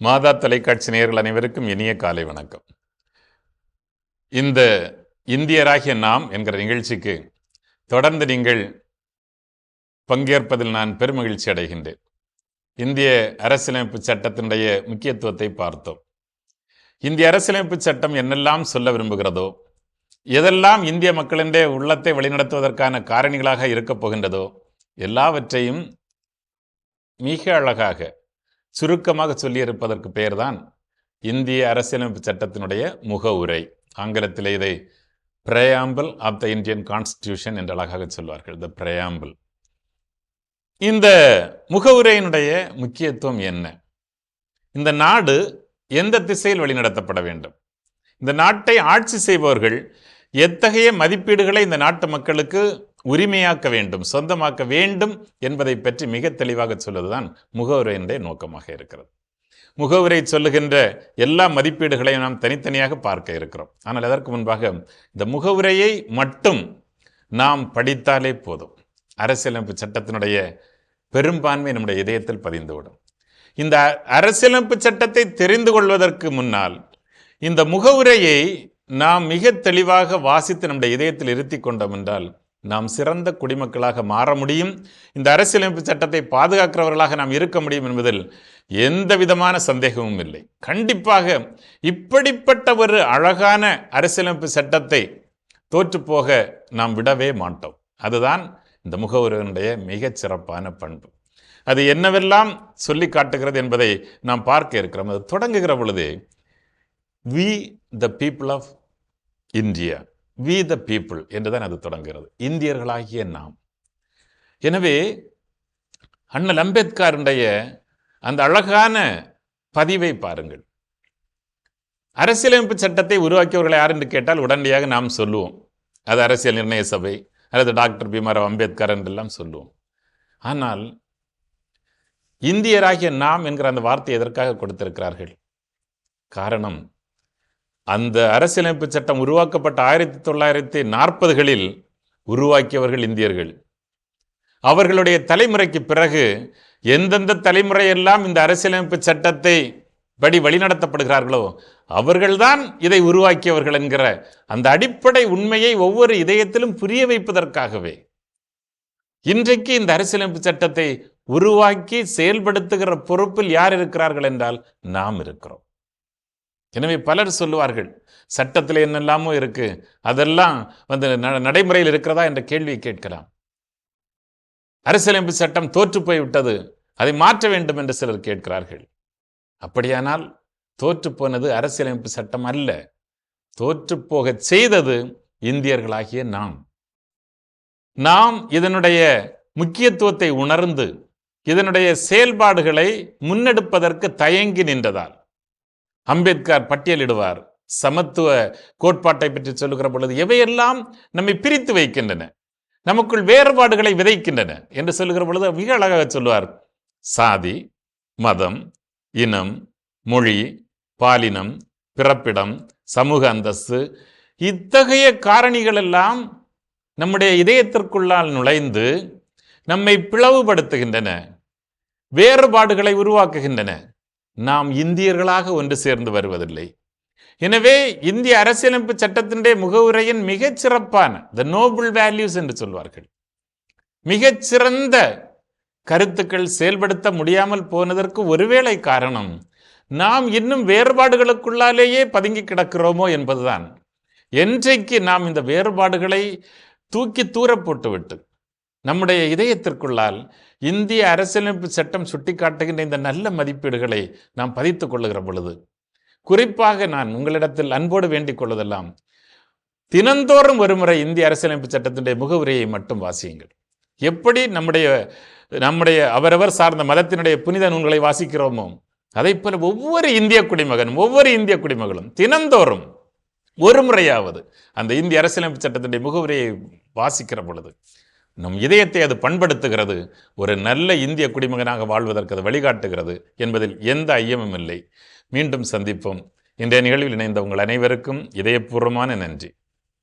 மாதா தொலைக்காட்சி நேயர்கள் அனைவருக்கும் இனிய காலை வணக்கம். இந்த இந்தியராகிய நாம் என்கிற நிகழ்ச்சிக்கு தொடர்ந்து நீங்கள் பங்கேற்பதில் நான் பெருமகிழ்ச்சி அடைகின்றேன். இந்திய அரசியலமைப்பு சட்டத்தினுடைய முக்கியத்துவத்தை பார்த்தோம். இந்திய அரசியலமைப்பு சட்டம் என்னெல்லாம் சொல்ல விரும்புகிறதோ எதெல்லாம் இந்திய மக்களினுடைய உள்ளத்தை வழிநடத்துவதற்கான காரணிகளாக இருக்கப் போகின்றதோ எல்லாவற்றையும் மிக அழகாக சுருக்கமாக சொல்லியிருப்பதற்கு பெயர்தான் இந்திய அரசியலமைப்பு சட்டத்தினுடைய முகவுரை ஆங்கிலத்தில் இதை preamble of the Indian constitution என்று அழகாக சொல்வார்கள் த பிரயாம்பிள் இந்த முகவுரையினுடைய முக்கியத்துவம் என்ன? இந்த நாடு எந்த திசையில் வழிநடத்தப்பட வேண்டும்? இந்த நாட்டை ஆட்சி செய்பவர்கள் எத்தகைய மதிப்பீடுகளை இந்த நாட்டு மக்களுக்கு உரிமையாக்க வேண்டும் சொந்தமாக்க வேண்டும் என்பதை பற்றி மிக தெளிவாக சொல்வதுதான் முகவுரையினுடைய நோக்கமாக இருக்கிறது. முகவுரை சொல்லுகின்ற எல்லா மதிப்பீடுகளையும் நாம் தனித்தனியாக பார்க்க இருக்கிறோம். ஆனால் அதற்கு முன்பாக இந்த முகவுரையை மட்டும் நாம் படித்தாலே போதும். அரசியலமைப்பு சட்டத்தினுடைய பெரும்பான்மை நம்முடைய இதயத்தில் பதிந்துவிடும். இந்த அரசியலமைப்பு சட்டத்தை தெரிந்து கொள்வதற்கு முன்னால் இந்த முகவுரையை நாம் மிக தெளிவாக வாசித்து நம்முடைய இதயத்தில் இருத்தி கொண்டோம் என்றால் நாம் சிறந்த குடிமக்களாக மாற முடியும். இந்த அரசியலமைப்பு சட்டத்தை பாதுகாக்கிறவர்களாக நாம் இருக்க முடியும் என்பதில் எந்த விதமான சந்தேகமும் இல்லை. கண்டிப்பாக இப்படிப்பட்ட ஒரு அழகான அரசியலமைப்பு சட்டத்தை தோற்றுப்போக நாம் விடவே மாட்டோம். அதுதான் இந்த முகவுரையினுடைய மிகச் சிறப்பான பண்பு. அது என்னவெல்லாம் சொல்லி காட்டுகிறது என்பதை நாம் பார்க்க இருக்கிறோம். அது தொடங்குகிற பொழுது we the people of India we the people என்றுதான் அது தொடங்குகிறது. இந்தியர்களாகிய நாம். எனவே அண்ணல் அம்பேத்கருடைய அந்த அழகான பதிவை பாருங்கள். அரசியலமைப்பு சட்டத்தை உருவாக்கியவர்கள் யார் என்று கேட்டால் உடனடியாக நாம் சொல்லுவோம். அது அரசியல் நிர்ணய சபை அல்லது டாக்டர் பீமாராவ் அம்பேத்கர் என்றெல்லாம் சொல்லுவோம். ஆனால் இந்தியராகிய நாம் என்கிற அந்த வார்த்தை எதற்காக கொடுத்திருக்கிறார்கள்? காரணம் அந்த அரசியலமைப்பு சட்டம் உருவாக்கப்பட்ட ஆயிரத்தி தொள்ளாயிரத்தி நாற்பதுகளில் உருவாக்கியவர்கள் இந்தியர்கள். அவர்களுடைய தலைமுறைக்கு பிறகு எந்தெந்த தலைமுறையெல்லாம் இந்த அரசியலமைப்பு சட்டத்தை படி வழிநடத்தப்படுகிறார்களோ அவர்கள்தான் இதை உருவாக்கியவர்கள் என்கிற அந்த அடிப்படை உண்மையை ஒவ்வொரு இதயத்திலும் புரிய வைப்பதற்காகவே இன்றைக்கு இந்த அரசியலமைப்பு சட்டத்தை உருவாக்கி செயல்படுத்துகிற பொறுப்பில் யார் இருக்கிறார்கள் என்றால் நாம் இருக்கிறோம். எனவே பலர் சொல்லுவார்கள் சட்டத்தில் என்னெல்லாமோ இருக்கு அதெல்லாம் வந்து நடைமுறையில் இருக்கிறதா என்ற கேள்வியை கேட்கலாம். அரசியலமைப்பு சட்டம் தோற்று போய்விட்டது அதை மாற்ற வேண்டும் என்று சிலர் கேட்கிறார்கள். அப்படியானால் தோற்று போனது அரசியலமைப்பு சட்டம் அல்ல தோற்று போக செய்தது இந்தியர்களாகிய நாம். நாம் இதனுடைய முக்கியத்துவத்தை உணர்ந்து இதனுடைய செயல்பாடுகளை முன்னெடுப்பதற்கு தயங்கி நின்றதால் அம்பேத்கர் பட்டியலிடுவார். சமத்துவ கோட்பாட்டை பற்றி சொல்லுகிற பொழுது எவையெல்லாம் நம்மை பிரித்து வைக்கின்றன நமக்குள் வேறுபாடுகளை விதைக்கின்றன என்று சொல்லுகிற பொழுது மிக அழகாக சொல்லுவார். சாதி மதம் இனம் மொழி பாலினம் பிறப்பிடம் சமூக அந்தஸ்து இத்தகைய காரணிகள் எல்லாம் நம்முடைய இதயத்திற்குள்ளால் நுழைந்து நம்மை பிளவுபடுத்துகின்றன வேறுபாடுகளை உருவாக்குகின்றன. நாம் இந்தியர்களாக ஒன்று சேர்ந்து வருவதில்லை. எனவே இந்திய அரசியலமைப்பு சட்டத்தினுடைய முகவுரையின் மிகச் சிறப்பான த நோபல் வேல்யூஸ் என்று சொல்வார்கள். மிகச்சிறந்த கருத்துக்கள் செயல்படுத்த முடியாமல் போனதற்கு ஒருவேளை காரணம் நாம் இன்னும் வேறுபாடுகளுக்குள்ளாலேயே பதுங்கி கிடக்கிறோமோ என்பதுதான். என்றைக்கு நாம் இந்த வேறுபாடுகளை தூக்கி தூர போட்டுவிட்டு நம்முடைய இதயத்திற்குள்ளால் இந்திய அரசியலமைப்பு சட்டம் சுட்டிக்காட்டுகின்ற இந்த நல்ல மதிப்பீடுகளை நாம் பதித்துக் கொள்ளுகிற பொழுது குறிப்பாக நான் உங்களிடத்தில் அன்போடு வேண்டிக் கொள்வதெல்லாம் தினந்தோறும் ஒருமுறை இந்திய அரசியலமைப்பு சட்டத்தினுடைய முகவுரையை மட்டும் வாசியுங்கள். எப்படி நம்முடைய நம்முடைய அவரவர் சார்ந்த மதத்தினுடைய புனித நூல்களை வாசிக்கிறோமோ அதை போல ஒவ்வொரு இந்திய குடிமகனும் ஒவ்வொரு இந்திய குடிமகளும் தினந்தோறும் ஒரு முறையாவது அந்த இந்திய அரசியலமைப்பு சட்டத்தினுடைய முகவுரையை வாசிக்கிற பொழுது நம் இதயத்தை அது பண்படுத்துகிறது. ஒரு நல்ல இந்திய குடிமகனாக வாழ்வதற்கு அது வழிகாட்டுகிறது என்பதில் எந்த ஐயமும் இல்லை. மீண்டும் சந்திப்போம். இன்றைய நிகழ்வில் இணைந்த உங்கள் அனைவருக்கும் இதயபூர்வமான நன்றி.